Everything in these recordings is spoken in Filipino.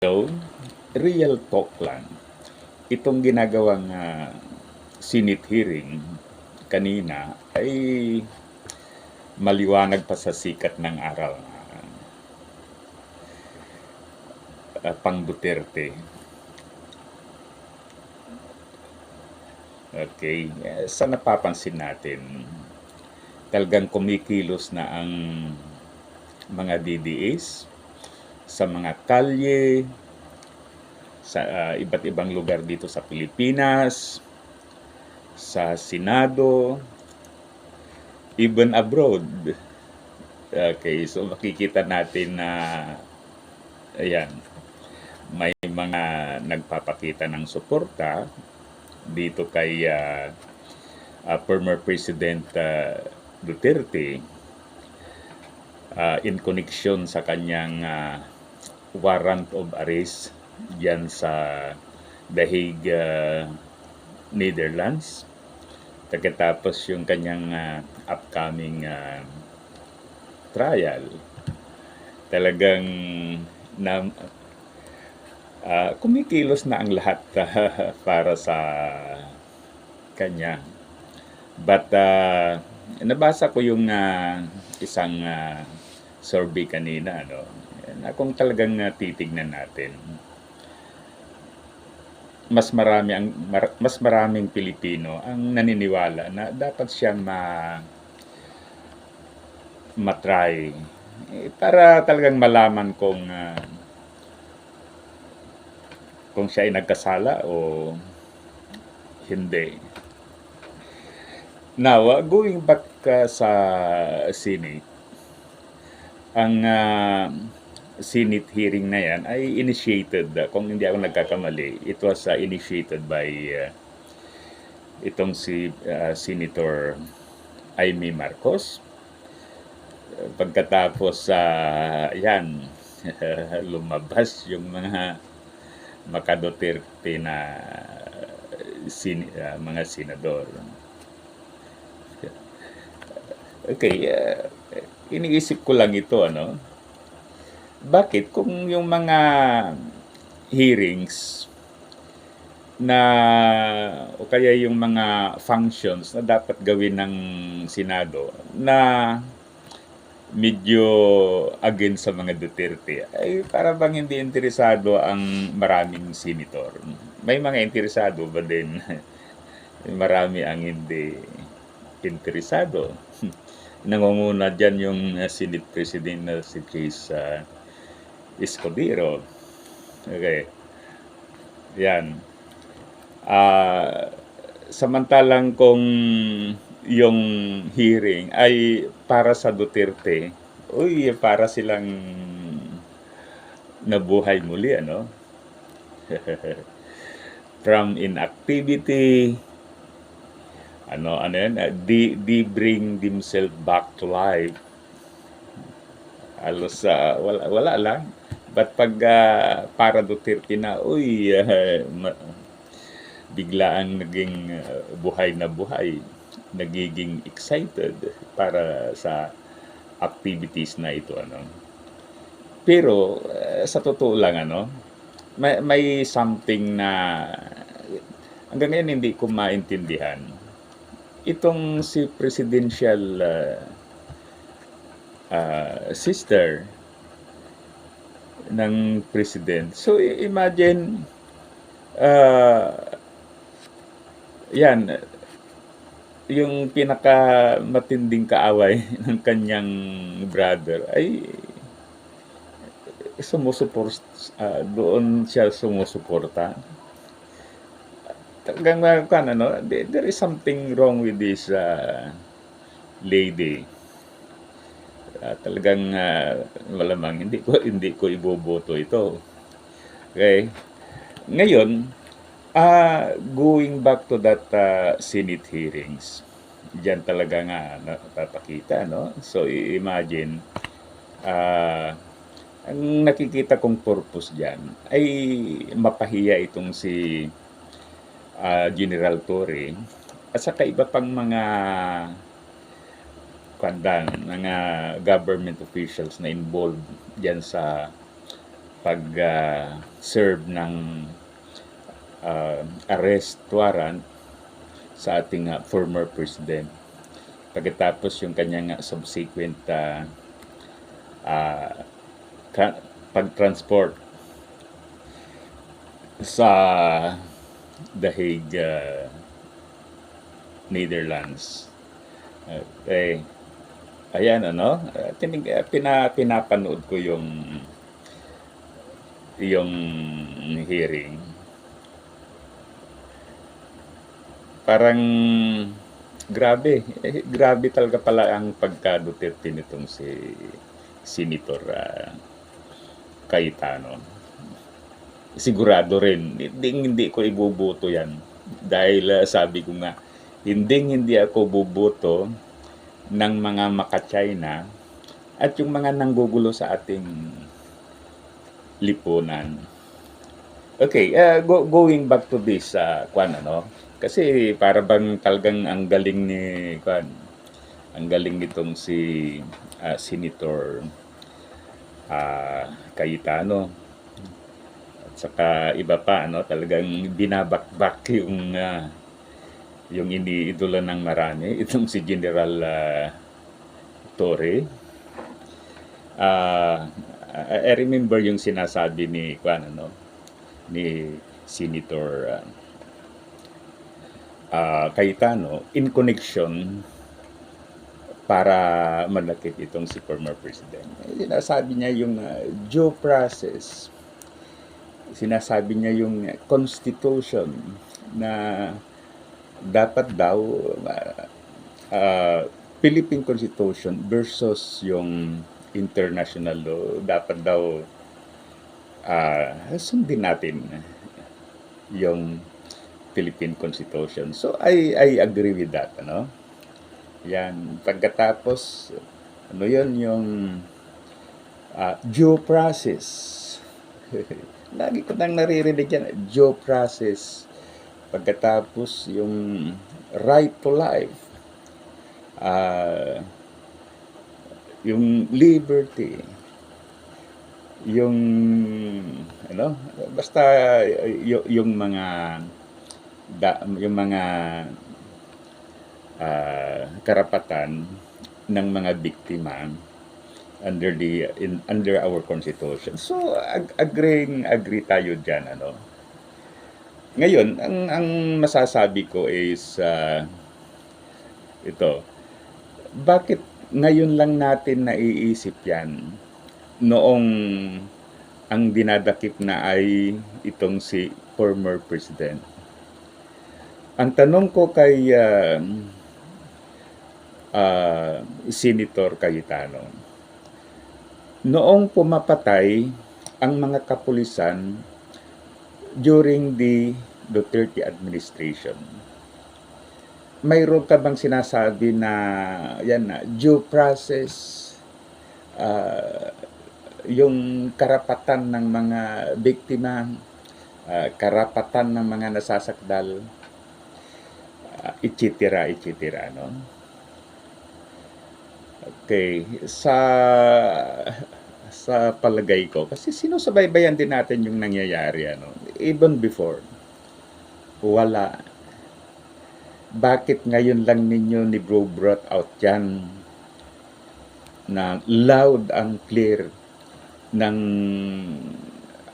So, real talk lang. Itong ginagawang ah, Senate hearing kanina ay maliwanag pa sa sikat ng araw na ah, pang Duterte. Okay, eh, sa napapansin natin, talagang kumikilos na ang mga DDS sa mga kalye, sa ah, iba't ibang lugar dito sa Pilipinas, sa Senado, even abroad. Okay, so makikita natin na ayan, may mga nagpapakita ng suporta dito kay ah, ah, former President ah, Duterte ah, in connection sa kanyang ah, warrant of arrest diyan sa The Hague, ah, Netherlands. Pagkatapos yung kanyang ah, upcoming ah, trial, talagang na ah, kumikilos na ang lahat ah, para sa kanya. But ah, nabasa ko yung ah, isang ah, survey kanina, ano, na kung talagang titignan natin, mas marami ang mar- mas maraming Pilipino ang naniniwala na dapat siyang ma matry eh, para talagang malaman kung ah, kung siya ay nagkasala o hindi. Now, uh, going back uh, sa Senate, ang uh, Senate hearing na yan ay initiated, uh, kung hindi ako nagkakamali, it was uh, initiated by uh, itong si uh, Senator Amy Marcos. Uh, Pagkatapos sa yan, lumabas yung mga makaduterte na sin, uh, mga senador. Okay, uh, iniisip ko lang ito, ano? Bakit kung yung mga hearings na o kaya yung mga functions na dapat gawin ng Senado na medyo against sa mga Duterte ay para bang hindi interesado ang maraming senator. May mga interesado ba din? Marami ang hindi interesado. Nangunguna dyan yung Senate President na si Chase uh, Escudero. Okay. Yan. Ah, samantalang kung yung hearing ay para sa Duterte, uy, para silang nabuhay muli, ano? From inactivity, ano, ano yan, uh, they, they bring themselves back to life. Halos, ah, wala, wala lang. But pag ah, para Duterte na, uy, ah, ma- bigla ang naging ah, buhay na buhay, nagiging excited para sa activities na ito ano. Pero eh, sa totoo lang ano, may, may something na hanggang ngayon hindi ko maintindihan. Itong si presidential ah, ah, sister ng president. So imagine ah, yan, yung pinaka matinding kaaway ng kanyang brother ay sumusuport ah, doon siya sumusuporta. Talagang uh, kan ano, there, is something wrong with this ah, lady. Ah, talagang ah, malamang hindi ko hindi ko iboboto ito. Okay? Ngayon, ah going back to that ah, Senate hearings, diyan talaga nga napapakita, no? So, imagine, ah ang nakikita kong purpose diyan ay mapahiya itong si ah, General Torre at saka iba pang mga kandang mga government officials na involved diyan sa pag-serve ng ah, arrest warrant sa ating ah, former president. Pagkatapos yung kanyang ah, subsequent ah, ah, tra- pag-transport sa The Hague, ah, Netherlands. Okay. Ayan, ano, ah, tinig, ah, pina, pinapanood ko yung yung hearing. Parang grabe, eh, grabe talaga pala ang pagka-Duterte nitong si Senator ah, Cayetano. Sigurado rin, hindi, hindi ko iboboto yan. Dahil ah, sabi ko nga, hindi hindi ako boboto ng mga maka-China at yung mga nanggugulo sa ating lipunan. Okay, uh, go, going back to this, uh, kwan, ano, kasi para bang talagang ang galing ni, kwan, ang galing nitong si uh, Senator uh, Cayetano. At saka iba pa, ano, talagang binabakbak yung uh, yung iniidolo ng marami, itong si General uh, Torre. Ah, I remember yung sinasabi ni Kwan, ano, ni Senator ah, ah, Cayetano in connection para manakit itong si former president. Eh, Sinasabi niya yung ah, due process. Sinasabi niya yung constitution na dapat daw ah, ah, Philippine Constitution versus yung international law dapat daw ah sundin natin yung Philippine Constitution. So I I agree with that, ano? Yan pagkatapos ano 'yon yung ah, due process. Lagi ko nang naririnig yan, due process. Pagkatapos yung right to life. Ah, yung liberty, yung ano, basta y- yung mga da, yung mga ah, karapatan ng mga biktima under the in under our constitution. So ag- agreeing agree tayo diyan ano. Ngayon, ang ang masasabi ko is ah, ito. Bakit ngayon lang natin naiisip 'yan? Noong ang dinadakip na ay itong si former president. Ang tanong ko kay ah, ah, Senator Cayetano, noong pumapatay ang mga kapulisan during the Duterte administration, mayroon ka bang sinasabi na yan na due process ah, yung karapatan ng mga biktima, ah, karapatan ng mga nasasakdal, uh, etc. etc. No? Okay, sa sa palagay ko kasi sinusubaybayan din natin yung nangyayari ano even before wala bakit ngayon lang ninyo ni bro brought out yan na loud and clear ng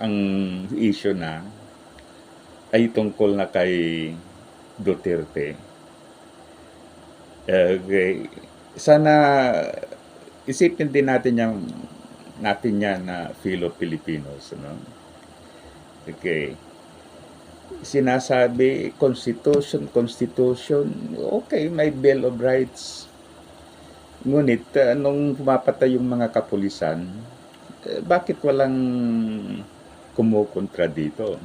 ang issue na ay tungkol na kay Duterte. Okay. Sana isipin din natin yung natin yan na Filo-Filipinos. No? Okay. Sinasabi constitution constitution. Okay may bill of rights. Ngunit uh, nung pumapatay yung mga kapulisan eh, bakit walang kumukontra dito?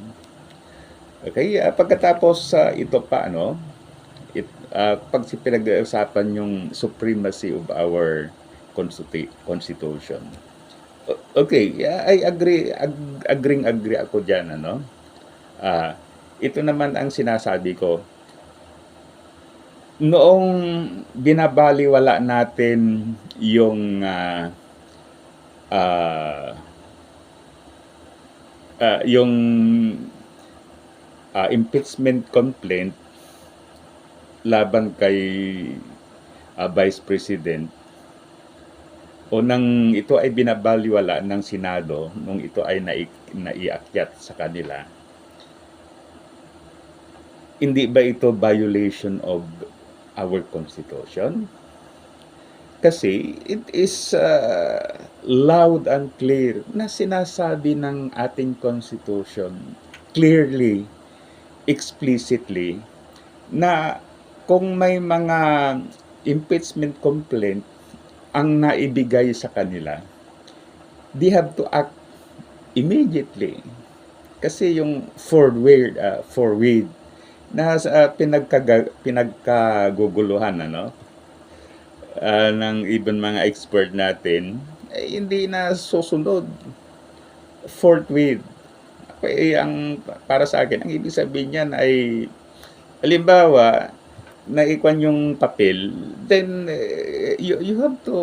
Okay uh, pagkatapos sa ito pa ano it, uh, pag si pinag-uusapan yung supremacy of our constitu- constitution okay I agree ag- agreeing agree ako diyan ano ah ito naman ang sinasabi ko. Noong binabaliwala natin yung ah, ah, ah, yung ah, impeachment complaint laban kay ah, Vice President o nang ito ay binabaliwala ng Senado nung ito ay nai, naiakyat sa kanila hindi ba ito violation of our constitution? Kasi it is uh, loud and clear na sinasabi ng ating constitution clearly explicitly na kung may mga impeachment complaint ang naibigay sa kanila, they have to act immediately. Kasi yung forward, uh, forward na sa pinagkaga, pinagkaguguluhan ano, uh, ng even mga expert natin, eh, hindi na susunod. Forthwith. Eh, ang, para sa akin, ang ibig sabihin niyan ay, halimbawa, naikwan yung papel, then eh, you, you have to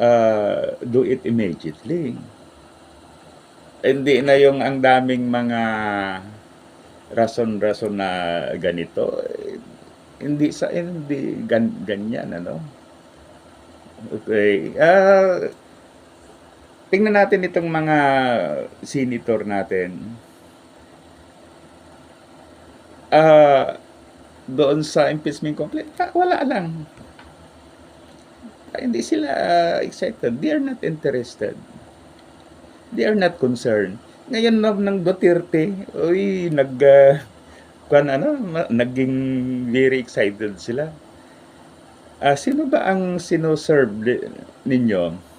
uh, do it immediately. Hindi na yung ang daming mga rason-rason na ganito. eh, hindi sa hindi gan, ganyan ano. Okay. Ah tingnan natin itong mga senator natin. Ah doon sa impeachment complaint, wala lang. Ah, hindi sila ah, excited. They are not interested. They are not concerned. Ngayon na ng Duterte, uy, nag uh, kwan ano, naging very excited sila. Ah, sino ba ang sinoserve ninyo?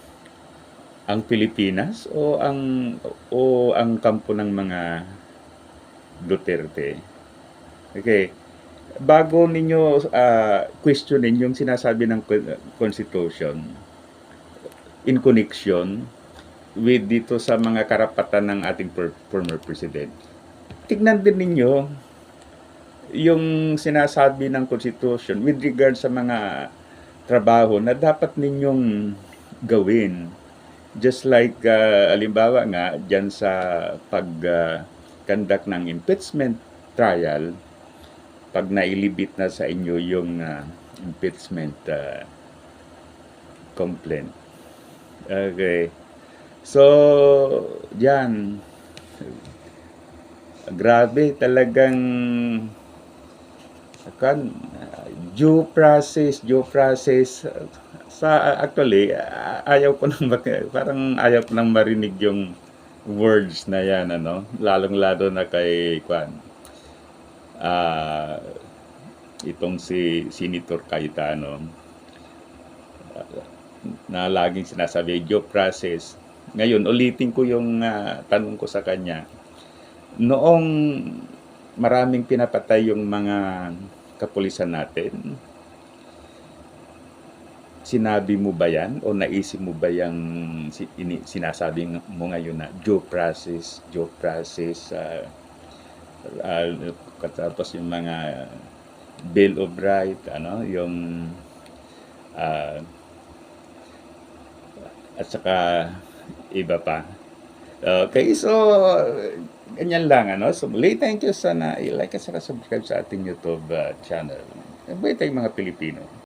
Ang Pilipinas o ang o ang kampo ng mga Duterte? Okay bago ninyo ah, questionin yung sinasabi ng con- Constitution in connection with dito sa mga karapatan ng ating former president, tignan din ninyo yung sinasabi ng Constitution with regard sa mga trabaho na dapat ninyong gawin. Just like, uh, alimbawa nga, dyan sa pag-conduct ng impeachment trial, pag nailibit na sa inyo yung ah, impeachment ah, complaint. Okay. So, yan. Grabe, talagang kan due process, due process sa actually ayaw ko nang parang ayaw ko nang marinig yung words na yan ano lalong-lalo na kay Kwan ah itong si Senator Cayetano ah, na laging sinasabi due process. Ngayon, ulitin ko yung ah, tanong ko sa kanya. Noong maraming pinapatay yung mga kapulisan natin, sinabi mo ba yan o naisip mo ba yung sinasabi mo ngayon na due process, due process, ah, ah, katapos yung mga Bill of Right, ano, yung ah, at saka iba pa. Okay, so ganyan lang ano. So muli, thank you sana i-like at saka subscribe sa ating YouTube ah, channel. Mabuhay tayong mga Pilipino.